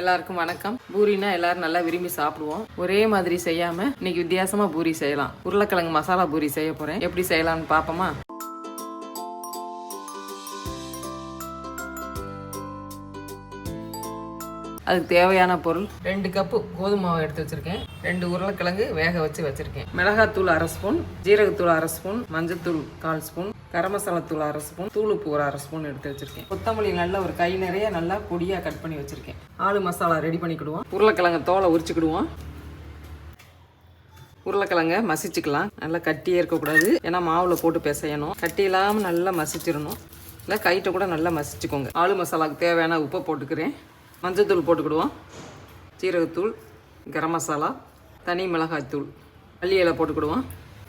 எல்லாருக்கும் வணக்கம். பூரினா எல்லாரும் நல்லா விரும்பி சாப்பிடுவோம். ஒரே மாதிரி செய்யாம இன்னைக்கு வித்தியாசமா பூரி செய்யலாம். உருளைக்கிழங்கு மசாலா பூரி செய்ய போறேன். எப்படி செய்யலாம்னு பாப்போமா? அதுக்கு தேவையான பொருள். ரெண்டு கப்பு கோதுமை மாவு எடுத்து வச்சிருக்கேன். ரெண்டு உருளைக்கிழங்கு வேக வச்சு வச்சிருக்கேன். மிளகாத்தூள் அரை ஸ்பூன் ஜீரகத்தூள் அரை ஸ்பூன் மஞ்சத்தூள் கால் ஸ்பூன் கரம் மசாலா தூள் அரை ஸ்பூன் தூளுப்பு ஒரு அரை ஸ்பூன் எடுத்து வச்சிருக்கேன். கொத்தமல்லி நல்லா ஒரு கை நிறைய நல்லா பொடியாக கட் பண்ணி வச்சிருக்கேன். ஆளு மசாலா ரெடி பண்ணிக்கிடுவோம். உருளைக்கிழங்கு தோலை உரிச்சுக்கிடுவோம். உருளைக்கிழங்க மசிச்சுக்கலாம். நல்லா கட்டியே இருக்கக்கூடாது. ஏன்னா மாவில் போட்டு பிசையணும். கட்டி இல்லாமல் நல்லா மசிச்சிடணும். இல்லை கைட்டை கூட நல்லா மசிச்சுக்கோங்க. ஆளு மசாலாவுக்கு தேவையான உப்பை போட்டுக்கிறேன். மஞ்சத்தூள் போட்டுக்கிடுவோம். சீரகத்தூள் கரம் மசாலா தனி மிளகாய்த்தூள் மல்லி இலை போட்டுக்கிடுவோம்.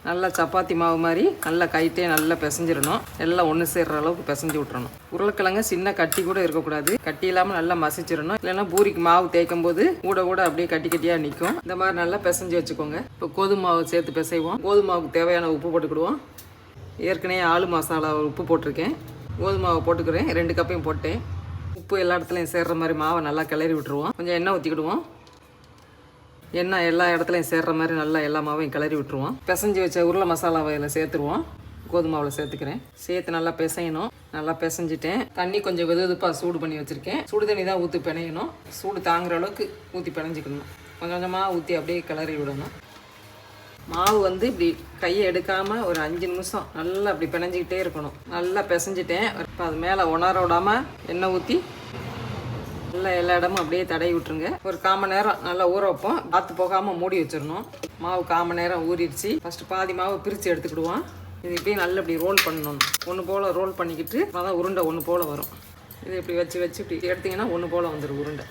நல்லா சப்பாத்தி மாவு மாதிரி நல்லா கைட்டே நல்லா பிசைஞ்சிடணும். எல்லாம் ஒன்று சேர்ற அளவுக்கு பிசைஞ்சு விட்றணும் உருளைக்கிழங்கு சின்ன கட்டி கூட இருக்கக்கூடாது. கட்டி இல்லாமல் நல்லா மசிச்சிடணும். இல்லைன்னா பூரிக்கு மாவு தேய்க்கும் போது கூட கூட அப்படியே கட்டி கட்டியாக நிற்கும் இந்த மாதிரி நல்லா பிசைஞ்சு வச்சுக்கோங்க. இப்போ கோதுமை மாவு சேர்த்து பிசைவோம். கோதுமை மாவுக்கு தேவையான உப்பு போட்டுக்கிடுவோம். ஏற்கனவே ஆளு மசாலா உப்பு போட்டிருக்கேன். கோதுமை மாவு போட்டுக்கிறேன். ரெண்டு கப்பையும் போட்டேன். உப்பு எல்லா இடத்துலையும் சேர்ற மாதிரி மாவை நல்லா கிளறி விட்டுருவோம். கொஞ்சம் எண்ணெய் ஊற்றிக்கிடுவோம் எண்ணெய் எல்லா இடத்துலையும் சேர்ற மாதிரி நல்லா எல்லா மாவையும் கிளறி விட்டுருவோம். பிசைஞ்சு வச்ச உருளை மசாலாவை இதில் சேர்த்துருவோம். கோதுமை மாவில் சேர்த்துக்கிறேன். சேர்த்து நல்லா பிசையணும். நல்லா பிசைஞ்சிட்டேன். தண்ணி கொஞ்சம் வெது வெதுப்பாக சூடு பண்ணி வச்சுருக்கேன். சுடு தண்ணி தான் ஊற்றி பிணையணும். சூடு தாங்குற அளவுக்கு ஊற்றி பிணைஞ்சிக்கணும். கொஞ்சம் கொஞ்சமாக ஊற்றி அப்படியே கிளறி விடணும். மாவு வந்து இப்படி கையை எடுக்காமல் ஒரு அஞ்சு நிமிஷம் நல்லா அப்படி பிணைஞ்சிக்கிட்டே இருக்கணும். நல்லா பிசைஞ்சிட்டேன். இப்போ அது மேலே உணர விடாமல் எண்ணெய் ஊற்றி நல்லா எல்லா இடமும் அப்படியே தடவி விட்டுருங்க. ஒரு காம நேரம் நல்லா ஊற வைப்போம். காற்று போகாமல் மூடி வச்சிடணும். மாவு காம நேரம் ஊறிடுச்சு. ஃபஸ்ட்டு பாதி மாவு பிரித்து எடுத்துக்கிடுவோம். இது இப்படியே நல்லா இப்படி ரோல் பண்ணணும். ஒன்று போல் ரோல் பண்ணிக்கிட்டு அதான் உருண்டை ஒன்று போல் வரும். இது இப்படி வச்சு வச்சு இப்படி எடுத்திங்கன்னா ஒன்று போல் வந்துடும் உருண்டை.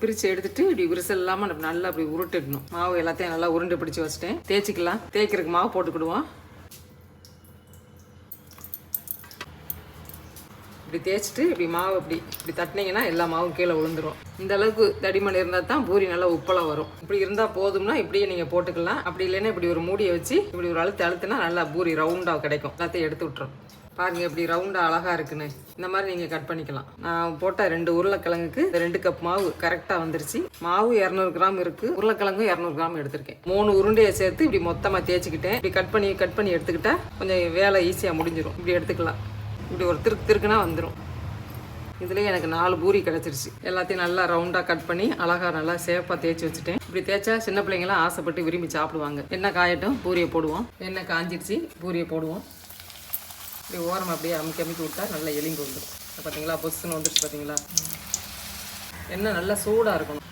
பிரித்து எடுத்துட்டு இப்படி விரிசல் இல்லாமல் நல்லா அப்படி உருட்டிடணும். மாவு எல்லாத்தையும் நல்லா உருண்டை பிடிச்சி வச்சுட்டேன். தேய்ச்சிக்கலாம். தேய்க்கிறதுக்கு மாவு போட்டுக்கிடுவோம். இப்படி தேய்ச்சிட்டு இப்படி மாவு இப்படி இப்படி தட்டினீங்கன்னா எல்லா மாவும் கீழே விழுந்துரும். இந்த அளவுக்கு தடிமன் இருந்தால் தான் பூரி நல்லா உப்பலாக வரும். இப்படி இருந்தால் போதும்னா இப்படியே நீங்கள் போட்டுக்கலாம். அப்படி இல்லைன்னா இப்படி ஒரு மூடியை வச்சு இப்படி ஒரு அழுத்து அழுத்துனா நல்லா பூரி ரவுண்டாக கிடைக்கும். எல்லாத்தையும் எடுத்து விட்டுரும். பாருங்க இப்படி ரவுண்டாக அழகாக இருக்குன்னு. இந்த மாதிரி நீங்கள் கட் பண்ணிக்கலாம். நான் போட்ட ரெண்டு உருளைக்கிழங்குக்கு ரெண்டு கப் மாவு கரெக்டாக வந்துருச்சு. மாவு இரநூறு கிராம் இருக்கு. உருளைக்கிழங்கும் இரநூறு கிராம் எடுத்திருக்கேன். மூணு உருண்டையை சேர்த்து இப்படி மொத்தமாக தேய்ச்சிக்கிட்டேன். இப்படி கட் பண்ணி கட் பண்ணி எடுத்துக்கிட்டா கொஞ்சம் வேலை ஈஸியாக முடிஞ்சிடும் இப்படி எடுத்துக்கலாம். இப்படி ஒரு திருக்கு திருக்குனா வந்துடும் இதுலேயே எனக்கு நாலு பூரி கிடச்சிருச்சு. எல்லாத்தையும் நல்லா ரவுண்டாக கட் பண்ணி அழகாக நல்லா சேஃபாக தேய்ச்சி வச்சுட்டேன். இப்படி தேய்ச்சா சின்ன பிள்ளைங்களாம் ஆசைப்பட்டு விரும்பி சாப்பிடுவாங்க. என்ன காயட்டும்? பூரியை போடுவோம். எண்ணெய் காஞ்சிடுச்சு பூரியை போடுவோம். இப்படி ஓரம் அப்படியே அமுக்கி அமுக்கி விட்டா நல்லா எலிங்கு வந்துடும் பார்த்தீங்களா பொஸ்ஸுன்னு வந்துடுச்சு பார்த்தீங்களா எண்ணெய் நல்லா சூடாக இருக்கணும்.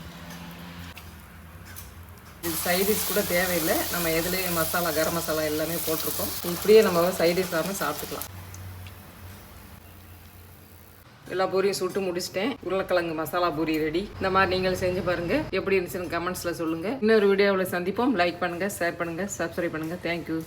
இது சைடிஷ் கூட தேவையில்லை. நம்ம எதுலேயும் மசாலா கரம் மசாலா எல்லாமே போட்டிருக்கோம். இப்படியே நம்ம சைடிஷ் இல்லாமல் சாப்பிட்டுக்கலாம். எல்லா பூரியும் சுட்டு முடிச்சிட்டேன். உருளைக்கிழங்கு மசாலா பூரி ரெடி இந்த மாதிரி நீங்களும் செஞ்சு பாருங்க. எப்படி இருந்துச்சுன்னு கமெண்ட்ஸில் சொல்லுங்கள் இன்னொரு வீடியோவில் சந்திப்போம். லைக் பண்ணுங்கள் ஷேர் பண்ணுங்கள் சப்ஸ்கிரைப் பண்ணுங்கள் தேங்க்யூ